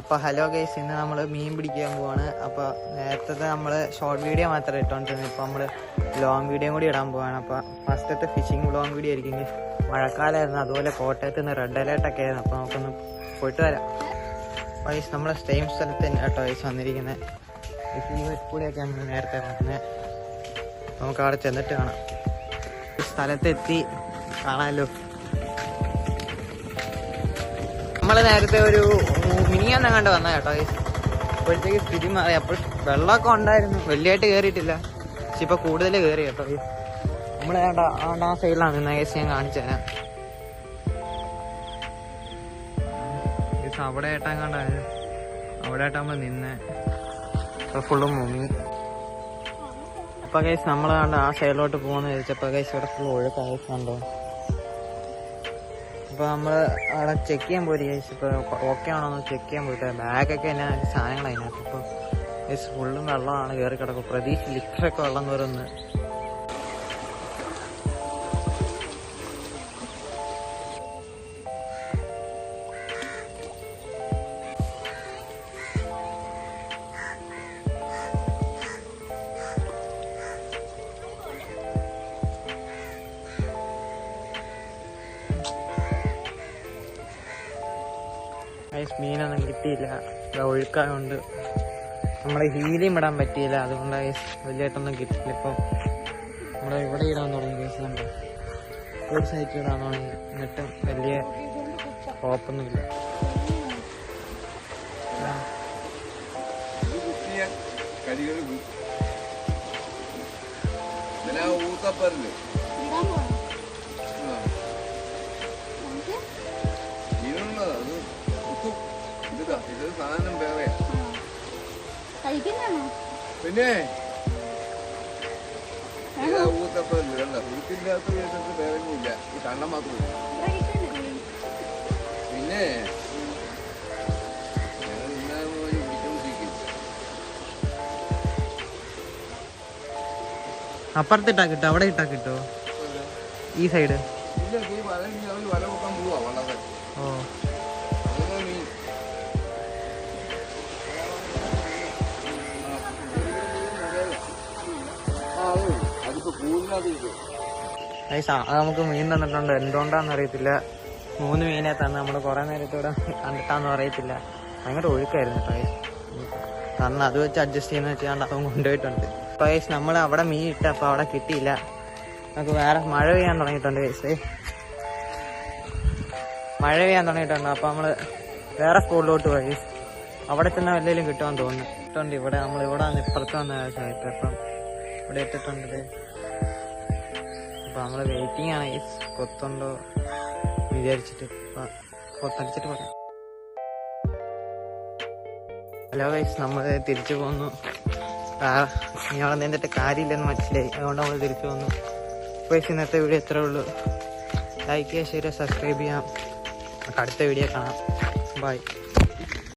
അപ്പൊ hello guys ഇന്ന് നമ്മൾ മീൻ പിടിക്കാൻ പോവാണ്. അപ്പൊ നേരത്തെ നമ്മൾ ഷോർട്ട് വീഡിയോ മാത്രമേ ഇട്ടോണ്ടിരുന്നു. ഇപ്പൊ നമ്മൾ ലോങ് വീഡിയോ കൂടി ഇടാൻ പോവാണ്. അപ്പൊ ഫസ്റ്റത്തെ ഫിഷിംഗ് ലോങ് വീഡിയോ ആയിരിക്കും മഴക്കാലമായിരുന്നു അതുപോലെ കോട്ടയത്ത് നിന്ന് റെഡ് അലേർട്ട് ഒക്കെ ആയിരുന്നു. അപ്പൊ നമുക്കൊന്ന് പോയിട്ട് വരാം. വൈസ് നമ്മളെ സെയിം സ്ഥലത്ത് തന്നെ കേട്ടോ വൈസ് വന്നിരിക്കുന്നത് കൂടെയൊക്കെ നമ്മൾ നേരത്തെ വന്നത് നമുക്ക് അവിടെ ചെന്നിട്ട് കാണാം. സ്ഥലത്തെത്തി കാണാമല്ലോ നമ്മൾ നേരത്തെ ഒരു മിനിയൊന്നും കണ്ട് വന്ന കേട്ടോ ഇപ്പോഴത്തേക്ക് സ്ഥിതി മാറി. അപ്പോൾ വെള്ളമൊക്കെ ഉണ്ടായിരുന്നു. വലിയതായിട്ട് കയറിയിട്ടില്ല പക്ഷെ ഇപ്പൊ കൂടുതൽ കയറി കേട്ടോ നമ്മൾ ആ സൈഡിലാണ് നിന്ന കേസ് ഞാൻ കാണിച്ചു തരാം അവിടെ ആയിട്ടാ കണ്ടായിരുന്നു അവിടെ ആയിട്ട് നമ്മൾ നിന്ന് ഫുള്ള് മുങ്ങി. അപ്പൊ കേസ് നമ്മൾ കണ്ട ആ സൈഡിലോട്ട് പോകുന്ന ചോദിച്ചപ്പോ കേസ് ഇവിടെ ഫുൾ ഒഴുക്കായ കണ്ടോ? അപ്പൊ നമ്മൾ അവിടെ ചെക്ക് ചെയ്യാൻ പോയി ഇപ്പൊ ഓക്കെ ആണോ എന്ന് ചെക്ക് ചെയ്യാൻ പോയിട്ട്. ബാഗൊക്കെ എന്നെ സാധനങ്ങൾ അതിനകത്ത്. ഇപ്പൊ കേസ് ഫുള്ളും വെള്ളമാണ്. കയറി കിടക്കും. പ്രതീക്ഷ ലിറ്ററൊക്കെ വെള്ളം കയറുന്നു മീനൊന്നും കിട്ടിയില്ല. ഒഴുക്കായതുകൊണ്ട് നമ്മളെ ഹീലിയും ഇടാൻ പറ്റിയില്ല. അതുകൊണ്ട് വലിയതായിട്ടൊന്നും കിട്ടിയില്ല. ഇപ്പം നമ്മുടെ ഇവിടെ ഇടാൻ തുടങ്ങി കേസ് കണ്ടോ? ഒരു സൈറ്റ് ഇടാൻ തുടങ്ങി എന്നിട്ടും വലിയ കുഴപ്പമൊന്നുമില്ല ആ, പിന്നെ? ഊത്തില്ലാത്ത വേറെ ഇല്ല ഈ കണ്ണം മാത്രം. പിന്നെ? അപ്പുറത്തിട്ടാ കിട്ടോ? അവിടെ ഇട്ടാ കിട്ടോ? ഈ സൈഡ്. ഇല്ല ഈ വല ഇനി അവർ വല വെക്കാൻ പോവാ വളരെ ഓ. നമുക്ക് മീൻ തന്നിട്ടുണ്ട്. എന്തുകൊണ്ടാന്ന് അറിയത്തില്ല. മൂന്ന് മീനെ തന്ന് നമ്മൾ കുറെ നേരത്തോടെ കണ്ടിട്ടാന്ന് അറിയത്തില്ല. ഭയങ്കര ഒഴുക്കായിരുന്നു ഗൈസ് തന്ന് അത് വെച്ച് അഡ്ജസ്റ്റ് ചെയ്യുന്ന വെച്ചാണ്ട് അതും കൊണ്ടുപോയിട്ടുണ്ട്. ഗൈസ് നമ്മൾ അവിടെ മീൻ ഇട്ട അപ്പൊ അവിടെ കിട്ടിയില്ല. നമുക്ക് വേറെ മഴ പെയ്യാൻ തുടങ്ങിയിട്ടുണ്ട് ഗൈസ് മഴ പെയ്യാൻ തുടങ്ങിയിട്ടുണ്ട്. അപ്പൊ നമ്മൾ വേറെ സ്കൂളിലോട്ട് പോയി. അവിടെ തന്നെ വല്ലതിലും കിട്ടുമെന്ന് തോന്നുന്നു. ഇട്ടുണ്ട് ഇവിടെ. നമ്മൾ ഇവിടെ ഇപ്പുറത്ത് വന്ന ആവശ്യമായിട്ട് അപ്പം ഇവിടെ എത്തിയിട്ടുണ്ട് ദേ. അപ്പൊ നമ്മൾ വെയിറ്റിംഗ് ആണ്. കൊത്തുണ്ടോ വിചാരിച്ചിട്ട്. കൊത്തടിച്ചിട്ട് പറയാം. ഹലോ ഗൈസ് നമ്മൾ തിരിച്ചു പോന്നു. ഞങ്ങൾ നിന്നിട്ട് കാര്യമില്ലെന്ന് മനസ്സിലായി. അതുകൊണ്ട് നമ്മൾ തിരിച്ചു പോന്നു. ഗൈസ് ഇന്നത്തെ വീഡിയോ എത്ര ഉള്ളൂ. ലൈക്ക് ചെയ്യുക സബ്സ്ക്രൈബ് ചെയ്യാം അടുത്ത വീഡിയോ കാണാം. ബൈ